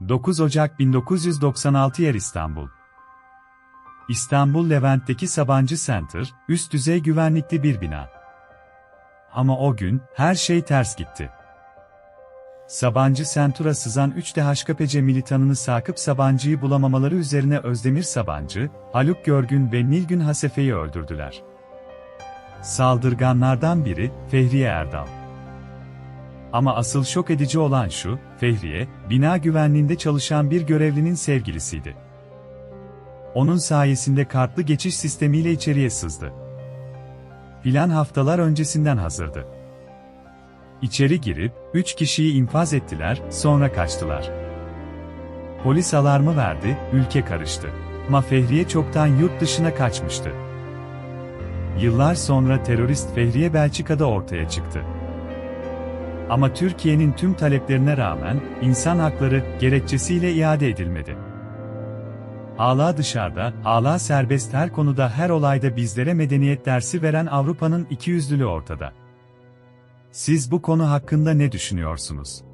9 Ocak 1996 Yer İstanbul İstanbul Levent'teki Sabancı Center, üst düzey güvenlikli bir bina. Ama o gün, her şey ters gitti. Sabancı Centur'a sızan 3 DHKPC militanını Sakıp Sabancı'yı bulamamaları üzerine Özdemir Sabancı, Haluk Görgün ve Nilgün Hasefe'yi öldürdüler. Saldırganlardan biri, Fehriye Erdal. Ama asıl şok edici olan şu, Fehriye, bina güvenliğinde çalışan bir görevlinin sevgilisiydi. Onun sayesinde kartlı geçiş sistemiyle içeriye sızdı. Plan haftalar öncesinden hazırdı. İçeri girip, üç kişiyi infaz ettiler, sonra kaçtılar. Polis alarmı verdi, ülke karıştı. Ama Fehriye çoktan yurt dışına kaçmıştı. Yıllar sonra terörist Fehriye Belçika'da ortaya çıktı. Ama Türkiye'nin tüm taleplerine rağmen, insan hakları gerekçesiyle iade edilmedi. Hala dışarıda, hala serbest her konuda her olayda bizlere medeniyet dersi veren Avrupa'nın ikiyüzlülüğü ortada. Siz bu konu hakkında ne düşünüyorsunuz?